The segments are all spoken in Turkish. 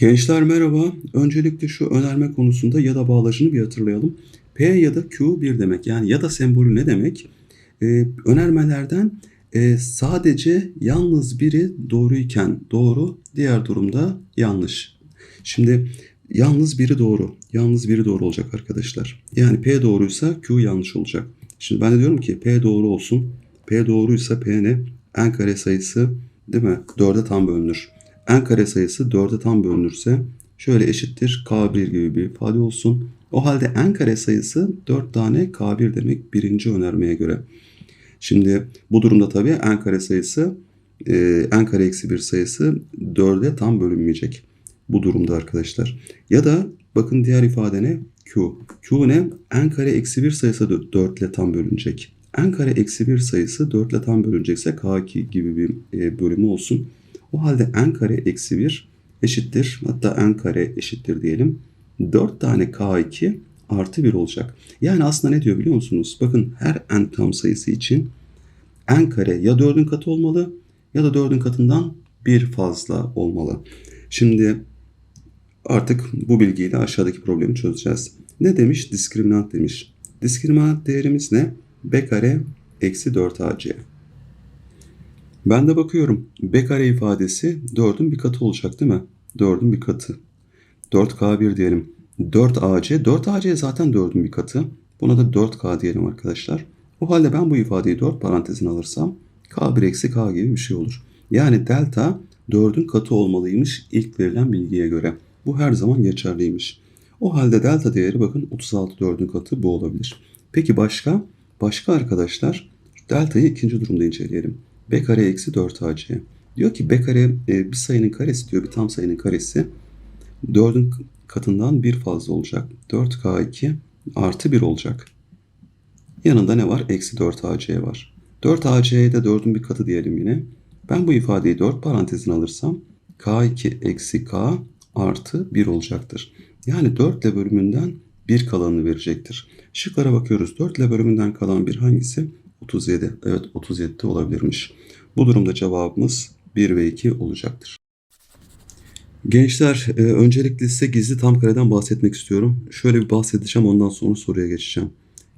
Gençler merhaba. Öncelikle şu önerme konusunda ya da bağlacını bir hatırlayalım. P ya da Q bir demek. Yani ya da sembolü ne demek? Ee, önermelerden e, sadece yalnız biri doğruyken doğru, diğer durumda yanlış. Şimdi yalnız biri doğru. Yalnız biri doğru olacak arkadaşlar. Yani P doğruysa Q yanlış olacak. Şimdi ben de diyorum ki P doğru olsun. P doğruysa P ne? N kare sayısı değil mi? 4'e tam bölünür. N kare sayısı 4'e tam bölünürse şöyle eşittir K1 gibi bir ifade olsun. O halde N kare sayısı 4 tane K1 demek birinci önermeye göre. Şimdi bu durumda tabii N kare sayısı e, N kare eksi 1 sayısı 4'e tam bölünmeyecek. Bu durumda arkadaşlar. Ya da bakın diğer ifade ne? Q. Q ne? N kare eksi 1 sayısı 4 ile tam bölünecek. N kare eksi 1 sayısı 4 ile tam bölünecekse K2 gibi bir e, bölümü olsun. O halde n kare eksi 1 eşittir. Hatta n kare eşittir diyelim. 4 tane k2 artı 1 olacak. Yani aslında ne diyor biliyor musunuz? Bakın her n tam sayısı için n kare ya 4'ün katı olmalı ya da 4'ün katından bir fazla olmalı. Şimdi artık bu bilgiyle aşağıdaki problemi çözeceğiz. Ne demiş? Diskriminant demiş. Diskriminant değerimiz ne? b kare eksi 4ac. Ben de bakıyorum. B kare ifadesi 4'ün bir katı olacak değil mi? 4'ün bir katı. 4K1 diyelim. 4AC. 4AC zaten 4'ün bir katı. Buna da 4K diyelim arkadaşlar. O halde ben bu ifadeyi 4 parantezine alırsam K1 eksi K gibi bir şey olur. Yani delta 4'ün katı olmalıymış ilk verilen bilgiye göre. Bu her zaman geçerliymiş. O halde delta değeri bakın 36 4'ün katı bu olabilir. Peki başka? Başka arkadaşlar deltayı ikinci durumda inceleyelim b kare eksi 4ac. Diyor ki b kare e, bir sayının karesi diyor bir tam sayının karesi 4'ün katından bir fazla olacak. 4k2 artı 1 olacak. Yanında ne var? Eksi 4ac var. 4ac'ye de 4'ün bir katı diyelim yine. Ben bu ifadeyi 4 parantezine alırsam k2 eksi k artı 1 olacaktır. Yani 4 ile bölümünden 1 kalanını verecektir. Şıklara bakıyoruz. 4 ile bölümünden kalan bir hangisi? 37. Evet 37 de olabilirmiş. Bu durumda cevabımız 1 ve 2 olacaktır. Gençler e, öncelikle size gizli tam kareden bahsetmek istiyorum. Şöyle bir bahsedeceğim ondan sonra soruya geçeceğim.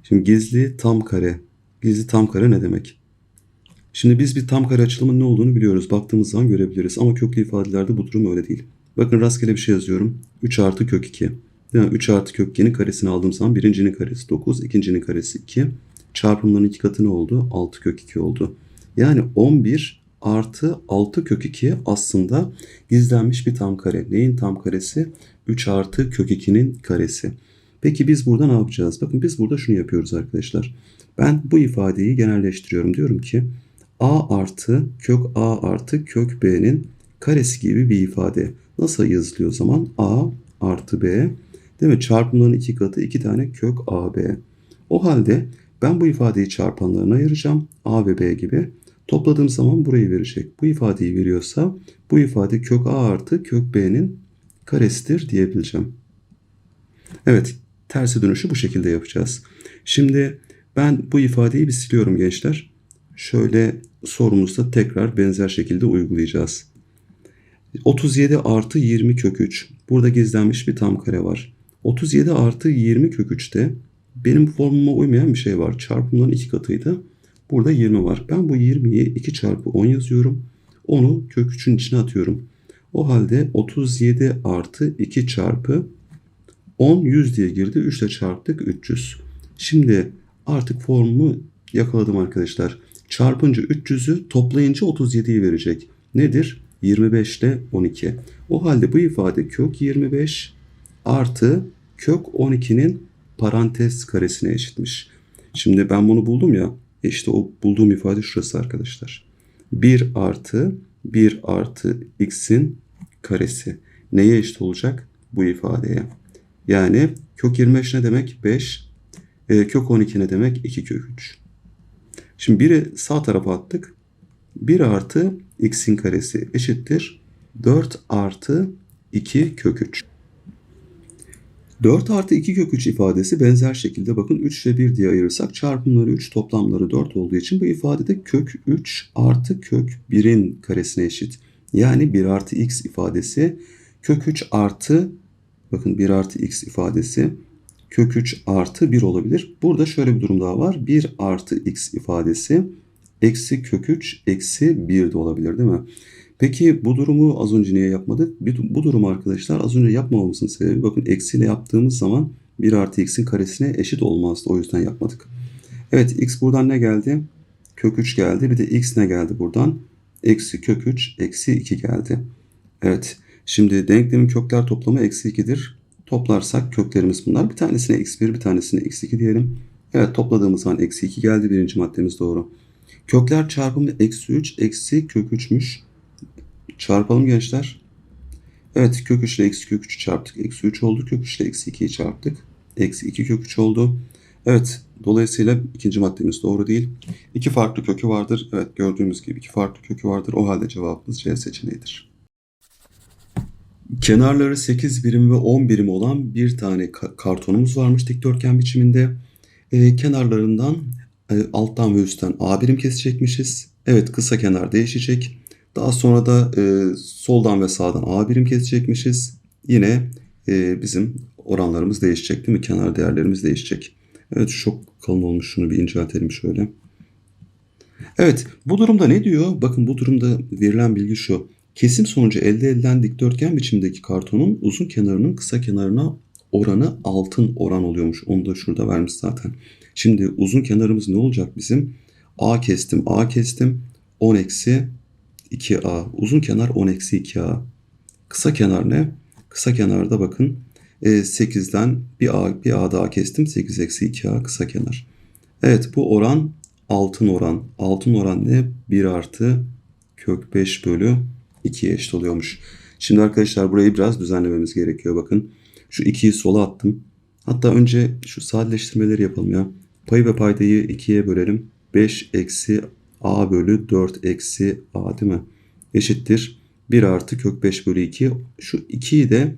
Şimdi gizli tam kare. Gizli tam kare ne demek? Şimdi biz bir tam kare açılımın ne olduğunu biliyoruz. Baktığımız zaman görebiliriz. Ama köklü ifadelerde bu durum öyle değil. Bakın rastgele bir şey yazıyorum. 3 artı kök 2. Yani 3 artı kök 2'nin karesini aldığım zaman birincinin karesi 9, ikincinin karesi 2. Çarpımların iki katı ne oldu? 6 kök 2 oldu. Yani 11 artı 6 kök 2 aslında gizlenmiş bir tam kare. Neyin tam karesi? 3 artı kök 2'nin karesi. Peki biz burada ne yapacağız? Bakın biz burada şunu yapıyoruz arkadaşlar. Ben bu ifadeyi genelleştiriyorum. Diyorum ki a artı kök a artı kök b'nin karesi gibi bir ifade. Nasıl yazılıyor o zaman? a artı b değil mi? Çarpımların iki katı iki tane kök ab. O halde ben bu ifadeyi çarpanlarına ayıracağım. A ve B gibi. Topladığım zaman burayı verecek. Bu ifadeyi veriyorsa bu ifade kök A artı kök B'nin karesidir diyebileceğim. Evet tersi dönüşü bu şekilde yapacağız. Şimdi ben bu ifadeyi bir siliyorum gençler. Şöyle sorumuzda tekrar benzer şekilde uygulayacağız. 37 artı 20 kök 3. Burada gizlenmiş bir tam kare var. 37 artı 20 kök 3'te benim formuma uymayan bir şey var. Çarpımların iki katıydı. Burada 20 var. Ben bu 20'yi 2 çarpı 10 yazıyorum. Onu kök 3'ün içine atıyorum. O halde 37 artı 2 çarpı 10 100 diye girdi. 3 ile çarptık 300. Şimdi artık formumu yakaladım arkadaşlar. Çarpınca 300'ü toplayınca 37'yi verecek. Nedir? 25 ile 12. O halde bu ifade kök 25 artı kök 12'nin parantez karesine eşitmiş. Şimdi ben bunu buldum ya. İşte o bulduğum ifade şurası arkadaşlar. 1 artı 1 artı x'in karesi. Neye eşit olacak? Bu ifadeye. Yani kök 25 ne demek? 5. E, kök 12 ne demek? 2 kök 3. Şimdi biri sağ tarafa attık. 1 artı x'in karesi eşittir. 4 artı 2 kök 3. 4 artı 2 kök 3 ifadesi benzer şekilde bakın 3 ile 1 diye ayırırsak çarpımları 3 toplamları 4 olduğu için bu ifadede kök 3 artı kök 1'in karesine eşit. Yani 1 artı x ifadesi Kök 3 artı bakın 1 artı x ifadesi kök 3 artı 1 olabilir. Burada şöyle bir durum daha var. 1 artı x ifadesi eksi kök 3 eksi 1 de olabilir değil mi? Peki bu durumu az önce niye yapmadık? Bu durumu arkadaşlar az önce yapmamamızın sebebi bakın eksiyle yaptığımız zaman 1 artı x'in karesine eşit olmazdı. O yüzden yapmadık. Evet x buradan ne geldi? Kök 3 geldi. Bir de x ne geldi buradan? Eksi kök 3 eksi 2 geldi. Evet. Şimdi denklemin kökler toplamı eksi 2'dir. Toplarsak köklerimiz bunlar. Bir tanesine x1 bir tanesine x2 diyelim. Evet topladığımız zaman eksi 2 geldi. Birinci maddemiz doğru. Kökler çarpımı eksi 3 eksi kök 3'müş. Çarpalım gençler. Evet kök 3 ile eksi kök 3'ü çarptık. Eksi 3 oldu. Kök 3 ile eksi 2'yi çarptık. Eksi 2 kök 3 oldu. Evet dolayısıyla ikinci maddemiz doğru değil. İki farklı kökü vardır. Evet gördüğümüz gibi iki farklı kökü vardır. O halde cevabımız C seçeneğidir. Kenarları 8 birim ve 10 birim olan bir tane kartonumuz varmış dikdörtgen biçiminde. Ee, kenarlarından e, alttan ve üstten A birim kesecekmişiz. Evet kısa kenar değişecek. Daha sonra da e, soldan ve sağdan A birim kesecekmişiz. Yine e, bizim oranlarımız değişecek değil mi? Kenar değerlerimiz değişecek. Evet çok kalın olmuş. Şunu bir inceltelim şöyle. Evet bu durumda ne diyor? Bakın bu durumda verilen bilgi şu. Kesim sonucu elde edilen dikdörtgen biçimdeki kartonun uzun kenarının kısa kenarına oranı altın oran oluyormuş. Onu da şurada vermiş zaten. Şimdi uzun kenarımız ne olacak bizim? A kestim, A kestim. 10 eksi 2A. Uzun kenar 10 eksi 2A. Kısa kenar ne? Kısa kenarda bakın 8'den e, bir A, bir A daha kestim. 8 eksi 2A kısa kenar. Evet bu oran altın oran. Altın oran ne? 1 artı kök 5 bölü 2'ye eşit oluyormuş. Şimdi arkadaşlar burayı biraz düzenlememiz gerekiyor. Bakın şu 2'yi sola attım. Hatta önce şu sadeleştirmeleri yapalım ya. Payı ve paydayı 2'ye bölelim. 5 eksi a bölü 4 eksi a değil mi? Eşittir. 1 artı kök 5 bölü 2. Şu 2'yi de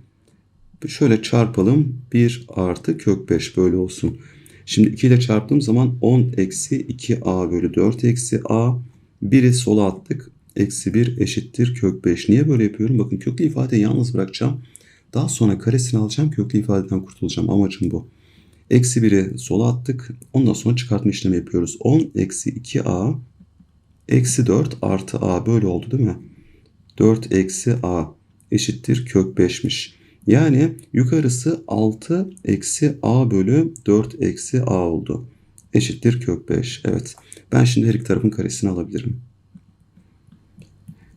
şöyle çarpalım. 1 artı kök 5 böyle olsun. Şimdi 2 ile çarptığım zaman 10 eksi 2a bölü 4 eksi a. 1'i sola attık. Eksi 1 eşittir kök 5. Niye böyle yapıyorum? Bakın köklü ifadeyi yalnız bırakacağım. Daha sonra karesini alacağım. Köklü ifadeden kurtulacağım. Amacım bu. Eksi 1'i sola attık. Ondan sonra çıkartma işlemi yapıyoruz. 10 eksi 2a eksi 4 artı a böyle oldu değil mi? 4 eksi a eşittir kök 5'miş. Yani yukarısı 6 eksi a bölü 4 eksi a oldu. Eşittir kök 5. Evet. Ben şimdi her iki tarafın karesini alabilirim.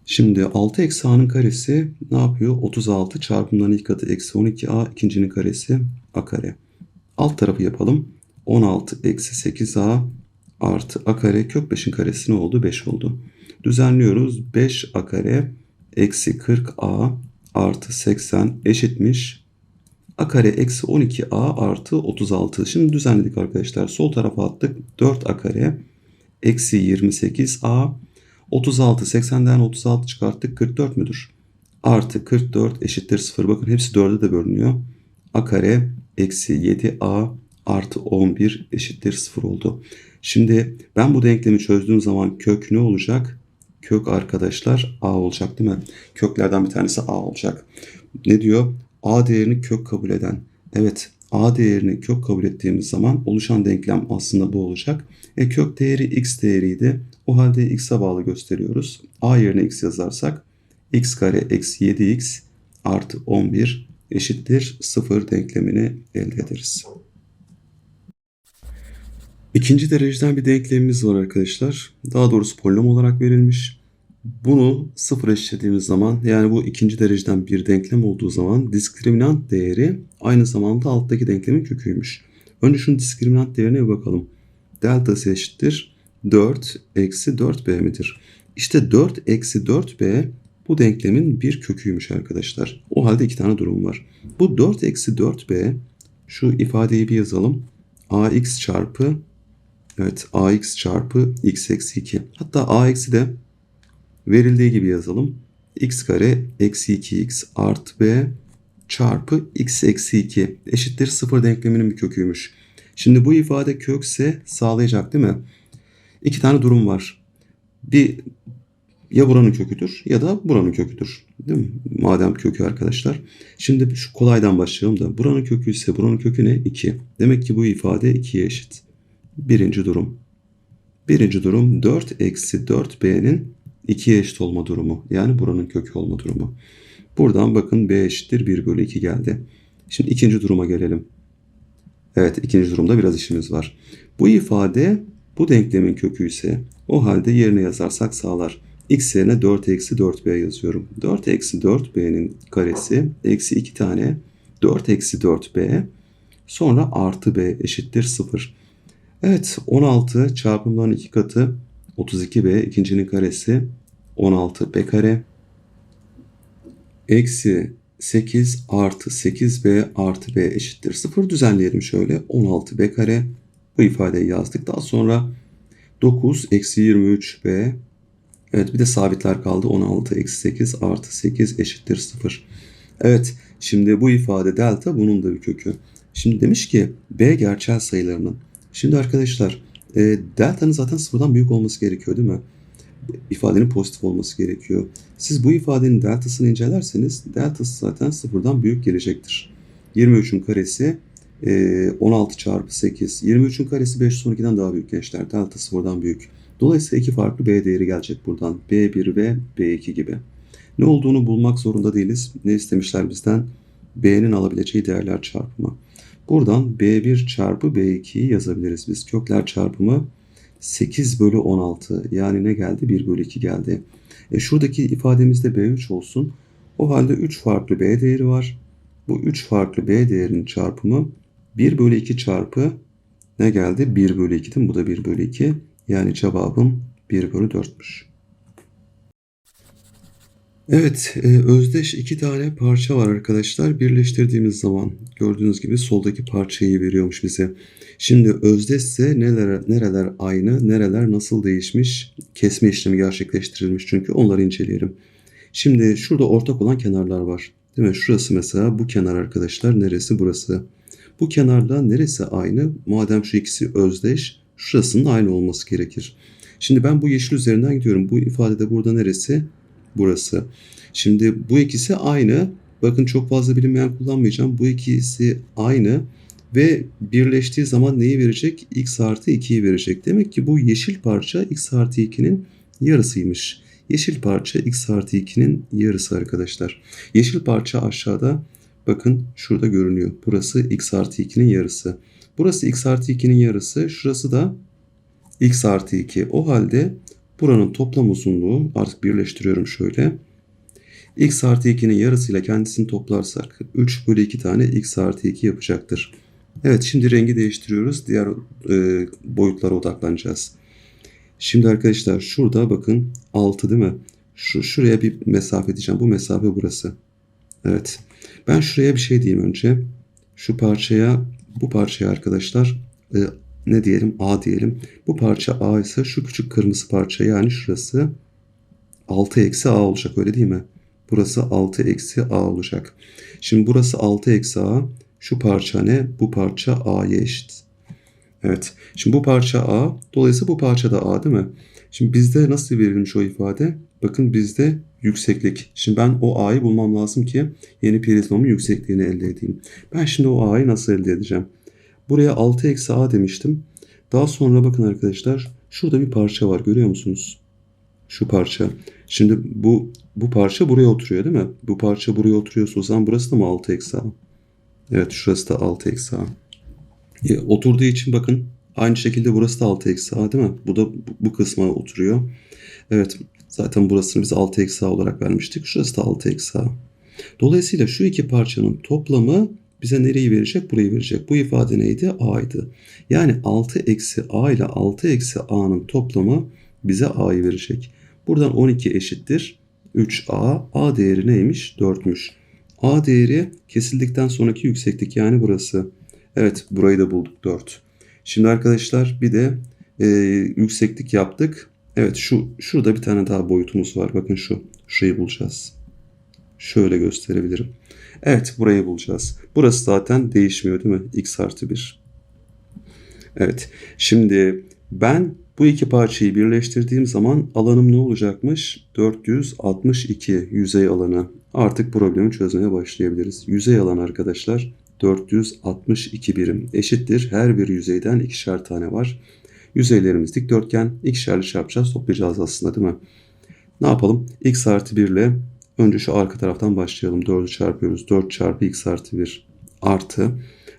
Şimdi 6 eksi a'nın karesi ne yapıyor? 36 çarpımdan ilk katı eksi 12a ikincinin karesi a kare. Alt tarafı yapalım. 16 eksi 8a artı a kare kök 5'in karesi ne oldu? 5 oldu. Düzenliyoruz. 5a kare eksi 40a artı 80 eşitmiş. a kare eksi 12a artı 36. Şimdi düzenledik arkadaşlar. Sol tarafa attık. 4a kare eksi 28a 36 80'den 36 çıkarttık 44 müdür? Artı 44 eşittir 0. Bakın hepsi 4'e de bölünüyor. a kare eksi 7a artı 11 eşittir 0 oldu. Şimdi ben bu denklemi çözdüğüm zaman kök ne olacak? Kök arkadaşlar a olacak değil mi? Köklerden bir tanesi a olacak. Ne diyor? a değerini kök kabul eden. Evet a değerini kök kabul ettiğimiz zaman oluşan denklem aslında bu olacak. E kök değeri x değeriydi. O halde x'e bağlı gösteriyoruz. a yerine x yazarsak x kare eksi 7x artı 11 eşittir 0 denklemini elde ederiz. İkinci dereceden bir denklemimiz var arkadaşlar. Daha doğrusu polinom olarak verilmiş. Bunu sıfır eşitlediğimiz zaman yani bu ikinci dereceden bir denklem olduğu zaman diskriminant değeri aynı zamanda alttaki denklemin köküymüş. Önce şunun diskriminant değerine bir bakalım. Delta'sı eşittir 4 eksi 4b midir? İşte 4 eksi 4b bu denklemin bir köküymüş arkadaşlar. O halde iki tane durum var. Bu 4 eksi 4b şu ifadeyi bir yazalım. ax çarpı evet ax çarpı x eksi 2. Hatta a eksi de verildiği gibi yazalım. x kare eksi 2x artı b çarpı x eksi 2 eşittir 0 denkleminin bir köküymüş. Şimdi bu ifade kökse sağlayacak değil mi? İki tane durum var. Bir ya buranın köküdür ya da buranın köküdür. Değil mi? Madem kökü arkadaşlar. Şimdi şu kolaydan başlayalım da. Buranın kökü ise buranın kökü ne? 2. Demek ki bu ifade 2'ye eşit. Birinci durum. Birinci durum 4 eksi 4b'nin 2'ye eşit olma durumu. Yani buranın kökü olma durumu. Buradan bakın b eşittir 1 bölü 2 geldi. Şimdi ikinci duruma gelelim. Evet ikinci durumda biraz işimiz var. Bu ifade bu denklemin kökü ise o halde yerine yazarsak sağlar. x yerine 4 eksi 4b yazıyorum. 4 eksi 4b'nin karesi eksi 2 tane 4 eksi 4b sonra artı b eşittir 0. Evet 16 çarpımların iki katı 32b ikincinin karesi 16b kare eksi 8 artı 8b artı b eşittir 0 düzenleyelim şöyle 16b kare bu ifadeyi yazdık. Daha sonra 9 eksi 23b evet bir de sabitler kaldı 16 eksi 8 artı 8 eşittir 0. Evet şimdi bu ifade delta bunun da bir kökü. Şimdi demiş ki b gerçel sayılarının. Şimdi arkadaşlar e, delta'nın zaten sıfırdan büyük olması gerekiyor değil mi? ifadenin pozitif olması gerekiyor. Siz bu ifadenin deltasını incelerseniz deltası zaten sıfırdan büyük gelecektir. 23'ün karesi 16 çarpı 8. 23'ün karesi 512'den daha büyük gençler. Delta sıfırdan büyük. Dolayısıyla iki farklı B değeri gelecek buradan. B1 ve B2 gibi. Ne olduğunu bulmak zorunda değiliz. Ne istemişler bizden? B'nin alabileceği değerler çarpımı. Buradan B1 çarpı B2'yi yazabiliriz biz. Kökler çarpımı 8 bölü 16 yani ne geldi? 1 bölü 2 geldi. E şuradaki ifademizde B3 olsun. O halde 3 farklı B değeri var. Bu 3 farklı B değerinin çarpımı 1 bölü 2 çarpı ne geldi? 1 bölü 2 değil mi? Bu da 1 bölü 2. Yani cevabım 1 bölü 4'müş. Evet, e, özdeş iki tane parça var arkadaşlar. Birleştirdiğimiz zaman gördüğünüz gibi soldaki parçayı veriyormuş bize. Şimdi özdeşse neler, nereler aynı, nereler nasıl değişmiş, kesme işlemi gerçekleştirilmiş çünkü onları inceleyelim. Şimdi şurada ortak olan kenarlar var. Değil mi? Şurası mesela bu kenar arkadaşlar. Neresi burası? Bu kenarda neresi aynı? Madem şu ikisi özdeş, şurasının aynı olması gerekir. Şimdi ben bu yeşil üzerinden gidiyorum. Bu ifadede burada neresi? Burası. Şimdi bu ikisi aynı. Bakın çok fazla bilinmeyen kullanmayacağım. Bu ikisi aynı ve birleştiği zaman neyi verecek? x artı 2'yi verecek. Demek ki bu yeşil parça x artı 2'nin yarısıymış. Yeşil parça x artı 2'nin yarısı arkadaşlar. Yeşil parça aşağıda bakın şurada görünüyor. Burası x artı 2'nin yarısı. Burası x artı 2'nin yarısı. Şurası da x artı 2. O halde buranın toplam uzunluğu artık birleştiriyorum şöyle. x artı 2'nin yarısıyla kendisini toplarsak 3 bölü 2 tane x artı 2 yapacaktır. Evet şimdi rengi değiştiriyoruz. Diğer e, boyutlara odaklanacağız. Şimdi arkadaşlar şurada bakın 6 değil mi? Şu, şuraya bir mesafe diyeceğim. Bu mesafe burası. Evet. Ben şuraya bir şey diyeyim önce. Şu parçaya bu parçaya arkadaşlar e, ne diyelim A diyelim. Bu parça A ise şu küçük kırmızı parça yani şurası 6 eksi A olacak öyle değil mi? Burası 6 eksi A olacak. Şimdi burası 6 eksi A. Şu parça ne? Bu parça A'ya eşit. Evet. Şimdi bu parça A. Dolayısıyla bu parça da A değil mi? Şimdi bizde nasıl verilmiş o ifade? Bakın bizde yükseklik. Şimdi ben o A'yı bulmam lazım ki yeni prizmomun yüksekliğini elde edeyim. Ben şimdi o A'yı nasıl elde edeceğim? Buraya 6 eksi A demiştim. Daha sonra bakın arkadaşlar şurada bir parça var görüyor musunuz? Şu parça. Şimdi bu bu parça buraya oturuyor değil mi? Bu parça buraya oturuyorsa o zaman burası da mı 6 eksi A? Evet şurası da 6 eksi A. E, oturduğu için bakın aynı şekilde burası da 6 eksi A değil mi? Bu da bu, kısma oturuyor. Evet zaten burasını biz 6 eksi A olarak vermiştik. Şurası da 6 eksi A. Dolayısıyla şu iki parçanın toplamı bize nereyi verecek? Burayı verecek. Bu ifade neydi? A'ydı. Yani 6 eksi A ile 6 eksi A'nın toplamı bize A'yı verecek. Buradan 12 eşittir. 3A. A değeri neymiş? 4'müş. A değeri kesildikten sonraki yükseklik yani burası. Evet burayı da bulduk 4. Şimdi arkadaşlar bir de e, yükseklik yaptık. Evet şu şurada bir tane daha boyutumuz var. Bakın şu. Şurayı bulacağız. Şöyle gösterebilirim. Evet burayı bulacağız. Burası zaten değişmiyor değil mi? x artı 1. Evet. Şimdi ben Bu iki parçayı birleştirdiğim zaman alanım ne olacakmış? 462 yüzey alanı. Artık problemi çözmeye başlayabiliriz. Yüzey alan arkadaşlar 462 birim eşittir. Her bir yüzeyden ikişer tane var. Yüzeylerimiz dikdörtgen. İkişerli çarpacağız toplayacağız aslında değil mi? Ne yapalım? x artı 1 ile önce şu arka taraftan başlayalım. 4'ü çarpıyoruz. 4 çarpı x artı 1 artı.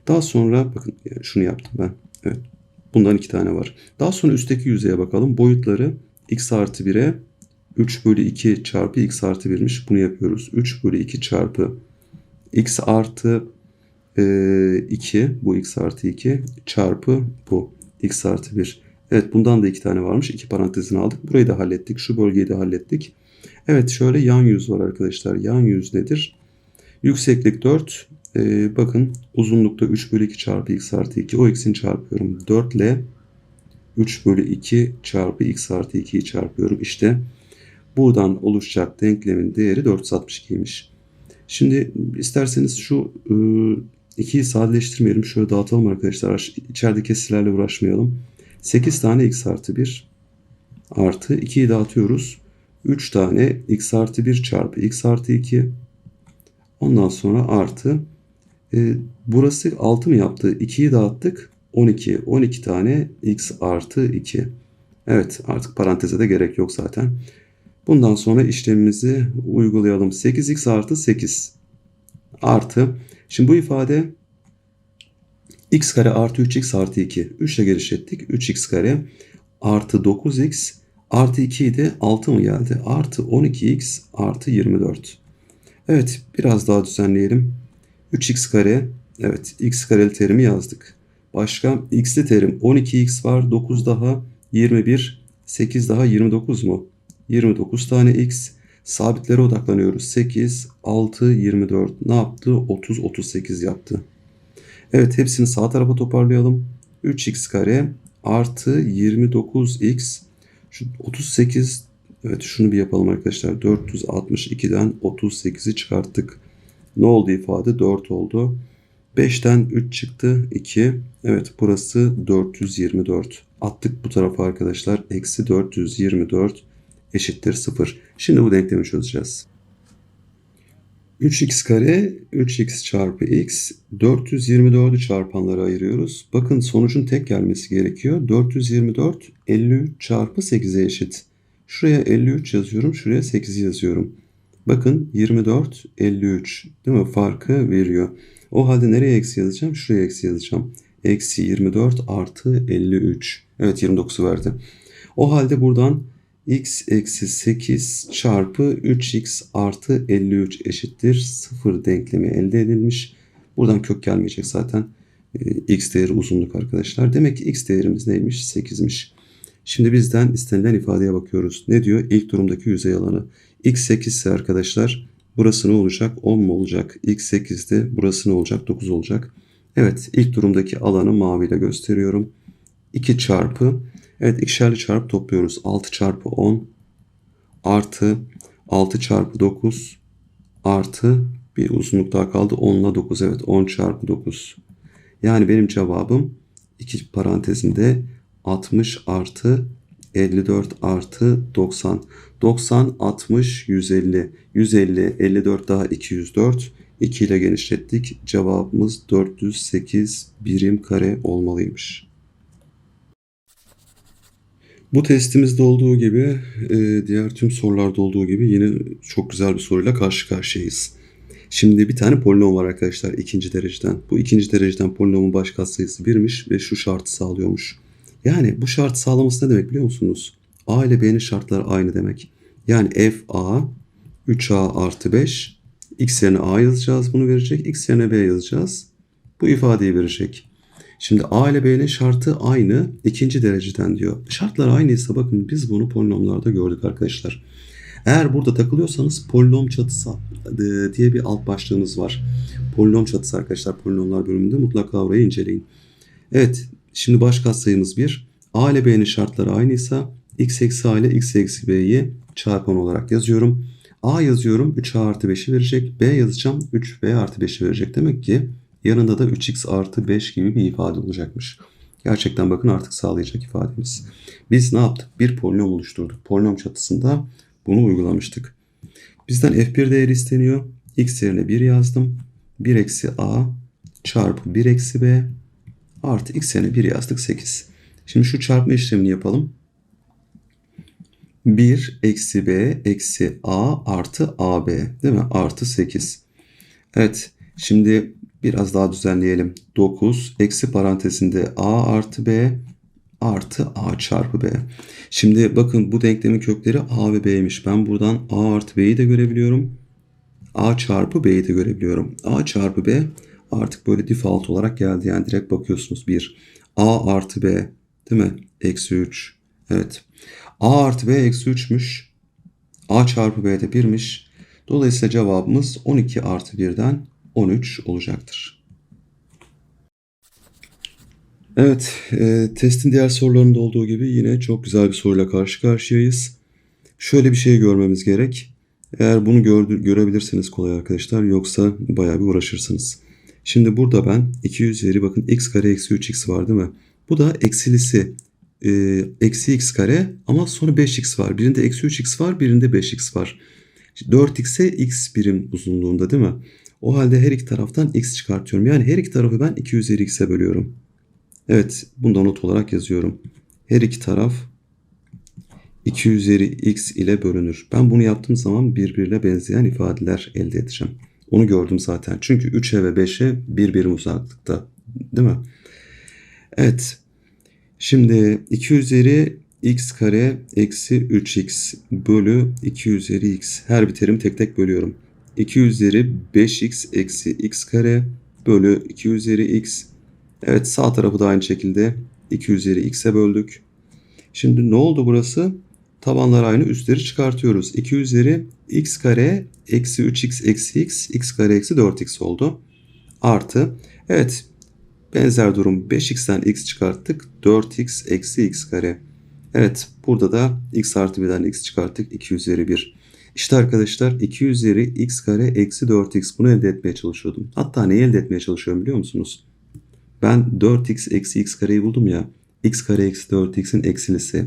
Daha sonra bakın şunu yaptım ben. Evet. Bundan iki tane var. Daha sonra üstteki yüzeye bakalım. Boyutları x artı 1'e 3 bölü 2 çarpı x artı 1'miş. Bunu yapıyoruz. 3 bölü 2 çarpı x artı e, 2 bu x artı 2 çarpı bu x artı 1. Evet bundan da iki tane varmış. İki parantezini aldık. Burayı da hallettik. Şu bölgeyi de hallettik. Evet şöyle yan yüz var arkadaşlar. Yan yüz nedir? Yükseklik 4. Ee, bakın uzunlukta 3 bölü 2 çarpı x artı 2. O x'ini çarpıyorum. 4 ile 3 bölü 2 çarpı x artı 2'yi çarpıyorum. İşte buradan oluşacak denklemin değeri 462'ymiş. Şimdi isterseniz şu 2'yi sadeleştirmeyelim. Şöyle dağıtalım arkadaşlar. İçeride kesirlerle uğraşmayalım. 8 tane x artı 1 artı 2'yi dağıtıyoruz. 3 tane x artı 1 çarpı x artı 2 ondan sonra artı e, burası 6 mı yaptı? 2'yi dağıttık. 12. 12 tane x artı 2. Evet artık paranteze de gerek yok zaten. Bundan sonra işlemimizi uygulayalım. 8x artı 8 artı. Şimdi bu ifade x kare artı 3x artı 2. 3 ile genişlettik. 3x kare artı 9x artı 2 idi 6 mı geldi? Artı 12x artı 24. Evet biraz daha düzenleyelim. 3x kare evet x kareli terimi yazdık. Başka x'li terim 12x var 9 daha 21 8 daha 29 mu? 29 tane x sabitlere odaklanıyoruz. 8 6 24 ne yaptı? 30 38 yaptı. Evet hepsini sağ tarafa toparlayalım. 3x kare artı 29x şu 38 evet şunu bir yapalım arkadaşlar. 462'den 38'i çıkarttık. Ne oldu ifade? 4 oldu. 5'ten 3 çıktı. 2. Evet burası 424. Attık bu tarafa arkadaşlar. Eksi 424 eşittir 0. Şimdi bu denklemi çözeceğiz. 3x kare 3x çarpı x 424'ü çarpanlara ayırıyoruz. Bakın sonucun tek gelmesi gerekiyor. 424 53 çarpı 8'e eşit. Şuraya 53 yazıyorum. Şuraya 8 yazıyorum. Bakın 24 53 değil mi? Farkı veriyor. O halde nereye eksi yazacağım? Şuraya eksi yazacağım. Eksi 24 artı 53. Evet 29'u verdi. O halde buradan x eksi 8 çarpı 3x artı 53 eşittir 0 denklemi elde edilmiş. Buradan kök gelmeyecek zaten. Ee, x değeri uzunluk arkadaşlar. Demek ki x değerimiz neymiş? 8'miş. Şimdi bizden istenilen ifadeye bakıyoruz. Ne diyor? İlk durumdaki yüzey alanı. x 8 ise arkadaşlar burası ne olacak? 10 mu olacak? x 8'de burası ne olacak? 9 olacak. Evet ilk durumdaki alanı maviyle gösteriyorum. 2 çarpı Evet ikişerli çarpı topluyoruz. 6 çarpı 10 artı 6 çarpı 9 artı bir uzunluk daha kaldı. 10 ile 9 evet 10 çarpı 9. Yani benim cevabım iki parantezinde 60 artı 54 artı 90. 90, 60, 150. 150, 54 daha 204. 2 ile genişlettik. Cevabımız 408 birim kare olmalıymış. Bu testimizde olduğu gibi e, diğer tüm sorularda olduğu gibi yine çok güzel bir soruyla karşı karşıyayız. Şimdi bir tane polinom var arkadaşlar ikinci dereceden. Bu ikinci dereceden polinomun baş katsayısı birmiş ve şu şartı sağlıyormuş. Yani bu şartı sağlaması ne demek biliyor musunuz? A ile B'nin şartları aynı demek. Yani f a 3a artı 5 x yerine a yazacağız bunu verecek. x yerine b yazacağız. Bu ifadeyi verecek. Şimdi A ile B'nin şartı aynı ikinci dereceden diyor. Şartlar aynıysa bakın biz bunu polinomlarda gördük arkadaşlar. Eğer burada takılıyorsanız polinom çatısı e, diye bir alt başlığımız var. Polinom çatısı arkadaşlar polinomlar bölümünde mutlaka orayı inceleyin. Evet şimdi baş katsayımız 1. A ile B'nin şartları aynıysa x eksi A ile x eksi B'yi çarpan olarak yazıyorum. A yazıyorum 3A artı 5'i verecek. B yazacağım 3B artı 5'i verecek. Demek ki Yanında da 3x artı 5 gibi bir ifade olacakmış. Gerçekten bakın artık sağlayacak ifademiz. Biz ne yaptık? Bir polinom oluşturduk. Polinom çatısında bunu uygulamıştık. Bizden f1 değeri isteniyor. x yerine 1 yazdım. 1 eksi a çarpı 1 eksi b artı x yerine 1 yazdık 8. Şimdi şu çarpma işlemini yapalım. 1 eksi b eksi a artı ab değil mi? Artı 8. Evet şimdi biraz daha düzenleyelim. 9 eksi parantezinde a artı b artı a çarpı b. Şimdi bakın bu denklemin kökleri a ve b'ymiş. Ben buradan a artı b'yi de görebiliyorum. a çarpı b'yi de görebiliyorum. a çarpı b artık böyle default olarak geldi. Yani direkt bakıyorsunuz. 1 a artı b değil mi? Eksi 3. Evet. a artı b eksi 3'müş. a çarpı b de 1'miş. Dolayısıyla cevabımız 12 artı 1'den 13 olacaktır. Evet, e, testin diğer sorularında olduğu gibi yine çok güzel bir soruyla karşı karşıyayız. Şöyle bir şey görmemiz gerek. Eğer bunu gördü, görebilirseniz kolay arkadaşlar yoksa bayağı bir uğraşırsınız. Şimdi burada ben 2 üzeri bakın x kare eksi 3x var değil mi? Bu da eksilisi e, eksi x kare ama sonra 5x var. Birinde eksi 3x var birinde 5x var. 4x'e x birim uzunluğunda değil mi? O halde her iki taraftan x çıkartıyorum. Yani her iki tarafı ben 2 üzeri x'e bölüyorum. Evet bunu not olarak yazıyorum. Her iki taraf 2 üzeri x ile bölünür. Ben bunu yaptığım zaman birbirine benzeyen ifadeler elde edeceğim. Onu gördüm zaten. Çünkü 3'e ve 5'e bir birim uzaklıkta. Değil mi? Evet. Şimdi 2 üzeri x kare eksi 3x bölü 2 üzeri x. Her bir terim tek tek bölüyorum. 2 üzeri 5x eksi x kare bölü 2 üzeri x. Evet sağ tarafı da aynı şekilde 2 üzeri x'e böldük. Şimdi ne oldu burası? Tabanlar aynı üstleri çıkartıyoruz. 2 üzeri x kare eksi 3x eksi x x kare eksi 4x oldu. Artı evet benzer durum 5x'ten x çıkarttık 4x eksi x kare. Evet burada da x artı 1'den x çıkarttık 2 üzeri 1. İşte arkadaşlar 2 üzeri x kare eksi 4x bunu elde etmeye çalışıyordum. Hatta neyi elde etmeye çalışıyorum biliyor musunuz? Ben 4x eksi x kareyi buldum ya. x kare eksi 4x'in eksilisi.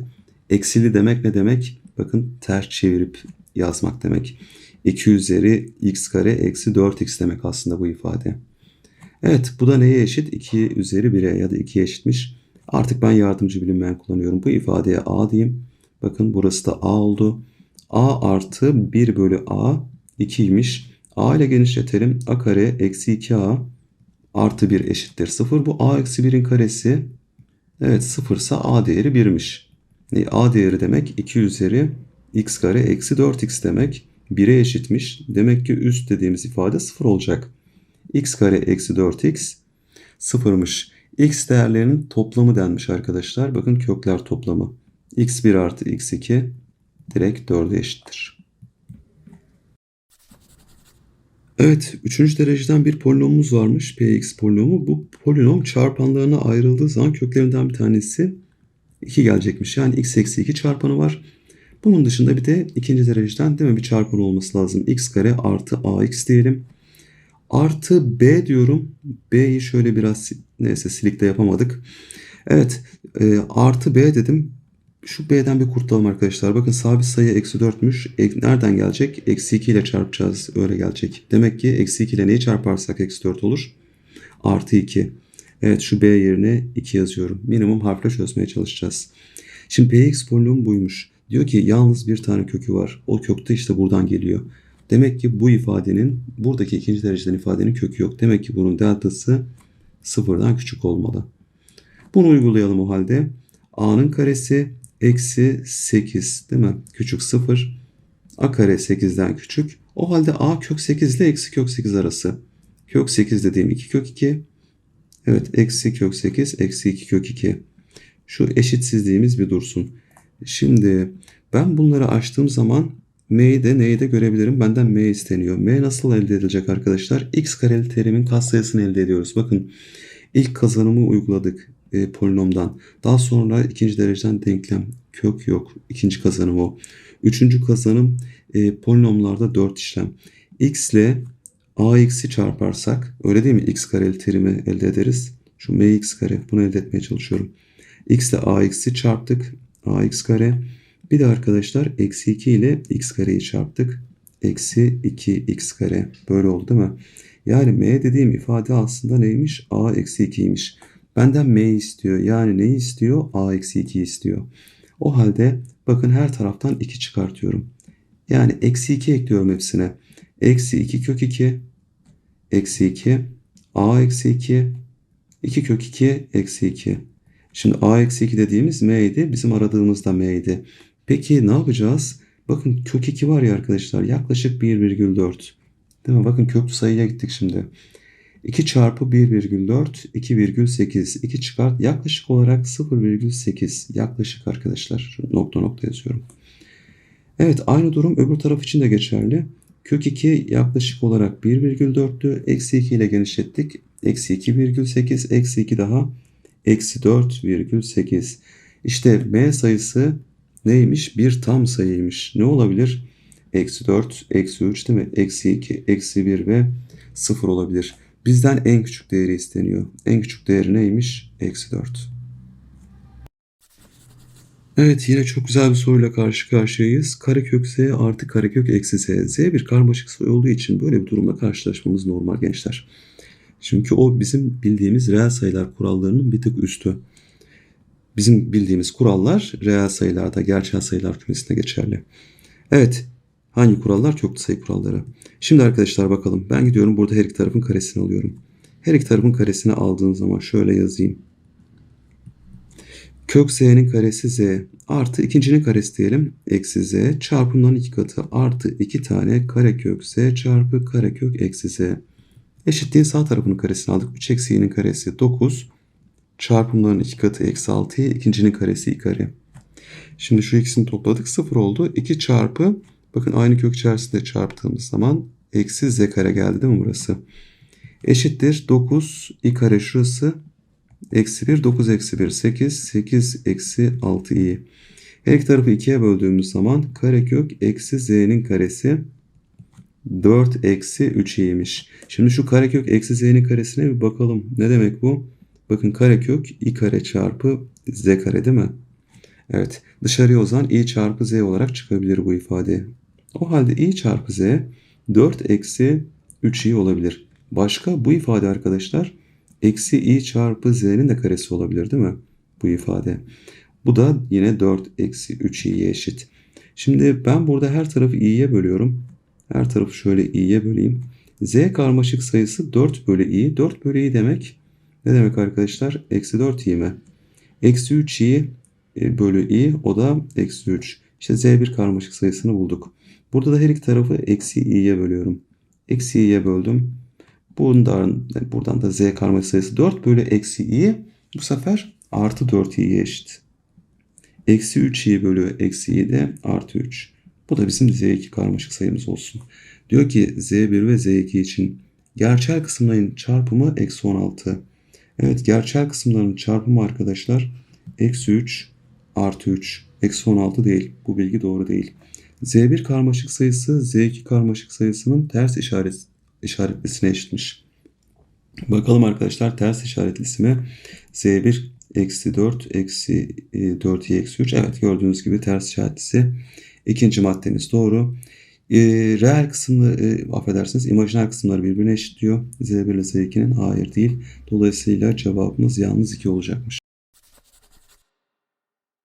Eksili demek ne demek? Bakın ters çevirip yazmak demek. 2 üzeri x kare eksi 4x demek aslında bu ifade. Evet bu da neye eşit? 2 üzeri 1'e ya da 2'ye eşitmiş. Artık ben yardımcı bilinmeyen kullanıyorum. Bu ifadeye a diyeyim. Bakın burası da a oldu. A artı 1 bölü a 2'ymiş. a ile genişletelim. a kare eksi 2a artı 1 eşittir 0. Bu a eksi 1'in karesi. Evet 0 ise a değeri 1'miş. Ne? a değeri demek 2 üzeri x kare eksi 4x demek. 1'e eşitmiş. Demek ki üst dediğimiz ifade 0 olacak. x kare eksi 4x 0'mış. x değerlerinin toplamı denmiş arkadaşlar. Bakın kökler toplamı. x1 artı x2 direkt 4'e eşittir. Evet, üçüncü dereceden bir polinomumuz varmış. Px polinomu. Bu polinom çarpanlarına ayrıldığı zaman köklerinden bir tanesi 2 gelecekmiş. Yani x eksi 2 çarpanı var. Bunun dışında bir de ikinci dereceden değil mi bir çarpan olması lazım. x kare artı ax diyelim. Artı b diyorum. b'yi şöyle biraz neyse silikte yapamadık. Evet e, artı b dedim. Şu b'den bir kurtulalım arkadaşlar. Bakın sabit sayı eksi 4'müş. E, nereden gelecek? Eksi 2 ile çarpacağız. Öyle gelecek. Demek ki eksi 2 ile neyi çarparsak eksi 4 olur? Artı 2. Evet şu b yerine 2 yazıyorum. Minimum harfle çözmeye çalışacağız. Şimdi px polinom buymuş. Diyor ki yalnız bir tane kökü var. O kök de işte buradan geliyor. Demek ki bu ifadenin buradaki ikinci dereceden ifadenin kökü yok. Demek ki bunun deltası sıfırdan küçük olmalı. Bunu uygulayalım o halde. a'nın karesi eksi 8 değil mi? Küçük 0. a kare 8'den küçük. O halde a kök 8 ile eksi kök 8 arası. Kök 8 dediğim 2 kök 2. Evet eksi kök 8 eksi 2 kök 2. Şu eşitsizliğimiz bir dursun. Şimdi ben bunları açtığım zaman m'yi de neyi de görebilirim. Benden m isteniyor. m nasıl elde edilecek arkadaşlar? x kareli terimin katsayısını elde ediyoruz. Bakın ilk kazanımı uyguladık e, polinomdan. Daha sonra ikinci dereceden denklem kök yok. İkinci kazanım o. Üçüncü kazanım e, polinomlarda 4 işlem. x ile ax'i çarparsak öyle değil mi? x kareli terimi elde ederiz. Şu mx kare. Bunu elde etmeye çalışıyorum. x ile ax'i çarptık. ax kare. Bir de arkadaşlar eksi 2 ile x kareyi çarptık. Eksi 2x kare. Böyle oldu değil mi? Yani m dediğim ifade aslında neymiş? a eksi 2'ymiş. Benden m istiyor. Yani neyi istiyor? a eksi 2 istiyor. O halde bakın her taraftan 2 çıkartıyorum. Yani eksi 2 ekliyorum hepsine. Eksi 2 kök 2. Eksi 2. a eksi 2. 2 kök 2 eksi 2. Şimdi a eksi 2 dediğimiz m'ydi. Bizim aradığımız da m'ydi. Peki ne yapacağız? Bakın kök 2 var ya arkadaşlar yaklaşık 1,4. Değil mi? Bakın köklü sayıya gittik şimdi. 2 çarpı 1,4 2,8 2 çıkart yaklaşık olarak 0,8 yaklaşık arkadaşlar. Nokta nokta yazıyorum. Evet aynı durum öbür taraf için de geçerli. Kök 2 yaklaşık olarak 1,4'tü. Eksi 2 ile genişlettik. Eksi 2,8 eksi 2 daha eksi 4,8. İşte m sayısı neymiş? Bir tam sayıymış. Ne olabilir? Eksi 4, eksi 3 değil mi? Eksi 2, eksi 1 ve 0 olabilir. Bizden en küçük değeri isteniyor. En küçük değeri neymiş? Eksi 4. Evet yine çok güzel bir soruyla karşı karşıyayız. Karekök z artı karekök eksi z. z bir karmaşık sayı olduğu için böyle bir durumla karşılaşmamız normal gençler. Çünkü o bizim bildiğimiz reel sayılar kurallarının bir tık üstü. Bizim bildiğimiz kurallar reel sayılarda gerçel sayılar kümesinde geçerli. Evet hangi kurallar? Köklü sayı kuralları. Şimdi arkadaşlar bakalım. Ben gidiyorum burada her iki tarafın karesini alıyorum. Her iki tarafın karesini aldığım zaman şöyle yazayım. Kök z'nin karesi z artı ikincinin karesi diyelim. Eksi z çarpımların iki katı artı iki tane karekök z çarpı karekök eksi z. Eşitliğin sağ tarafının karesini aldık. 3 eksi y'nin karesi 9. Çarpımların iki katı eksi 6'ya ikincinin karesi i kare. Şimdi şu ikisini topladık 0 oldu. 2 çarpı bakın aynı kök içerisinde çarptığımız zaman eksi z kare geldi değil mi burası? Eşittir 9 i kare şurası Eksi 1, 9 eksi 1, 8, 8 eksi 6 i. Her iki tarafı 2'ye böldüğümüz zaman karekök eksi z'nin karesi 4 eksi 3 i'ymiş. Şimdi şu karekök eksi z'nin karesine bir bakalım. Ne demek bu? Bakın karekök i kare çarpı z kare değil mi? Evet. Dışarıya o zaman i çarpı z olarak çıkabilir bu ifade. O halde i çarpı z 4 eksi 3 i olabilir. Başka bu ifade arkadaşlar eksi i çarpı z'nin de karesi olabilir değil mi? Bu ifade. Bu da yine 4 eksi 3 i'ye eşit. Şimdi ben burada her tarafı i'ye bölüyorum. Her tarafı şöyle i'ye böleyim. z karmaşık sayısı 4 bölü i. 4 bölü i demek ne demek arkadaşlar? Eksi 4 i mi? Eksi 3 i e, bölü i o da eksi 3. İşte z1 karmaşık sayısını bulduk. Burada da her iki tarafı eksi i'ye bölüyorum. Eksi i'ye böldüm. Bundan, buradan da z karmaşık sayısı 4 bölü eksi i bu sefer artı 4 i'ye eşit. Eksi 3 i bölü eksi i de artı 3. Bu da bizim z2 karmaşık sayımız olsun. Diyor ki z1 ve z2 için gerçel kısımların çarpımı eksi 16. Evet gerçel kısımların çarpımı arkadaşlar eksi 3 artı 3. Eksi 16 değil. Bu bilgi doğru değil. Z1 karmaşık sayısı z2 karmaşık sayısının ters işaret işaretlisine eşitmiş. Bakalım arkadaşlar ters işaretlisi mi? Z1 eksi 4 eksi 4 e, eksi 3. Evet gördüğünüz gibi ters işaretlisi. İkinci maddemiz doğru. E, reel kısımlı e, affedersiniz imajiner kısımları birbirine eşitliyor. Z1 ile Z2'nin hayır değil. Dolayısıyla cevabımız yalnız 2 olacakmış.